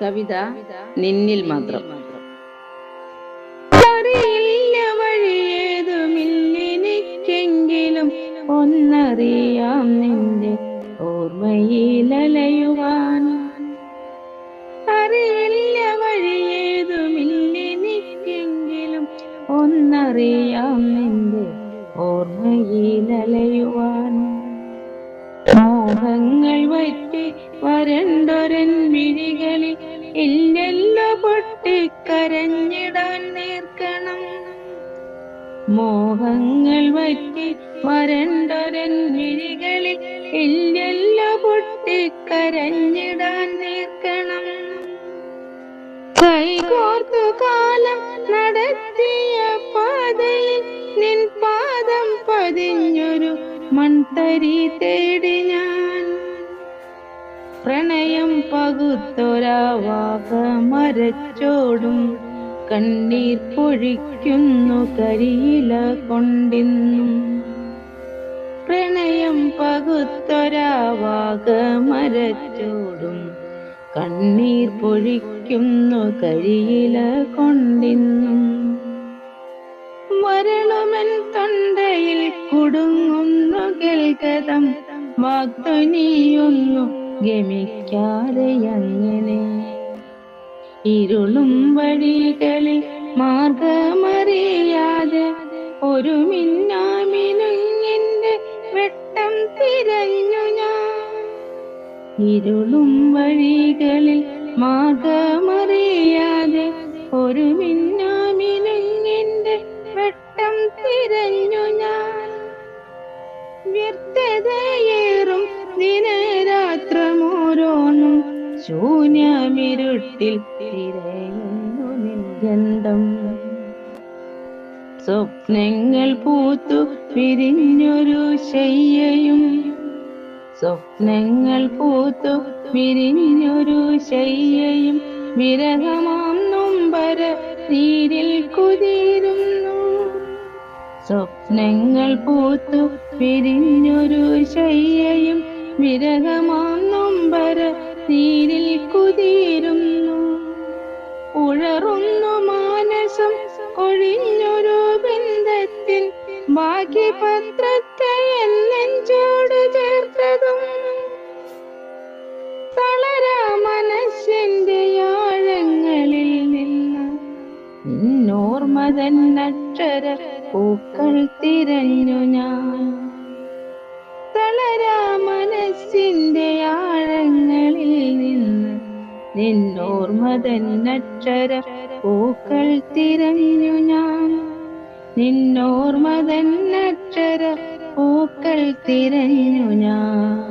കവിത നിന്നിൽ മാത്രം. അറിയില്ല വഴിയേതുമില്ലെനിക്കെങ്കിലും ഒന്നറിയാം നിന്റെ ഓർമ്മയിലലയുവാൻ അറിയില്ല വഴിയേതുമില്ലെനിക്കെങ്കിലും ഒന്നറിയാം നിന്റെ ഓർമ്മയിലലയുവാൻ മോഹങ്ങൾ വറ്റി വരണ്ട ഇല്ലെല്ലോ പൊട്ടിക്കരഞ്ഞിടാൻ നേർക്കണം. മോഹങ്ങൾ വറ്റി വരണ്ടൊരൻ മിഴികളിൽ ഇല്ലെല്ലോ പൊട്ടിക്കരഞ്ഞിടാൻ നേർക്കണം. കൈകോർത്തു കാലം നടത്തിയ പാതയിൽ നിൻ പാദം പതിഞ്ഞൊരു മൺതരി തേടി ഞാൻ പ്രണയം പകുത്തൊരാവാകമരച്ചോടും കണ്ണീർ പൊഴിക്കുന്നു കരിയില കൊണ്ടിന്നും. പ്രണയം പകുത്തൊരാവാകമരച്ചോടും കണ്ണീർ പൊഴിക്കുന്നു കരിയില കൊണ്ടിന്നും. വരളുമൻ തൊണ്ടയിൽ കുടുങ്ങുന്നു കേൾക്കതം വാഗ്ദനിയൊന്നു ഗമിക്കാതെ അങ്ങനെ ഇരുളും വഴികളിൽ മാർഗമറിയാതെ ഒരു മിന്നാമിനുങ്ങിന്റെ വെട്ടം തിരഞ്ഞു ഞാൻ. ഇരുളും വഴികളിൽ മാർഗമറിയാതെ ഒരു മിന്നാമിനുങ്ങിന്റെ വെട്ടം തിരഞ്ഞു ഞാൻ. വ്യർത്ഥതയേറും ദിനരാത്രമോരോന്നും ശൂന്യമിരുട്ടിൽ തിരയുന്നു നിന്ദം സ്വപ്നങ്ങൾ പൂത്തു പിരിഞ്ഞൊരു ശയ്യയും. സ്വപ്നങ്ങൾ പൂത്തു പിരിഞ്ഞൊരു ശയ്യയും. വിരഹമാം നൊമ്പര നീരിൽ കുതിരുന്നു. സ്വപ്നങ്ങൾ പൂത്തു പിരിഞ്ഞൊരു ശയ്യയും. വിരഹമാം നൊമ്പര നീരിൽ കുതിരുന്നു. ഉഴറുന്നു മാനസം ഒഴിഞ്ഞൊരു ബന്ധത്തിൽ. ബാക്കി പത്രത്തെ നെഞ്ചോട് ചേർത്തതും. തളര മനസ്സിന്റെ ആഴങ്ങളിൽ നിന്ന് നിന്നോർമ്മ തന്നക്ഷര പൂക്കൾ തിരഞ്ഞു ഞാൻ. തളരാ മനസ്സിന്റെ നിന്നോർമ്മ തന്നക്ഷര പൂക്കൾ തിരഞ്ഞു ഞാൻ. നിന്നോർമതന്നക്ഷര പൂക്കൾ തിരഞ്ഞു ഞാൻ.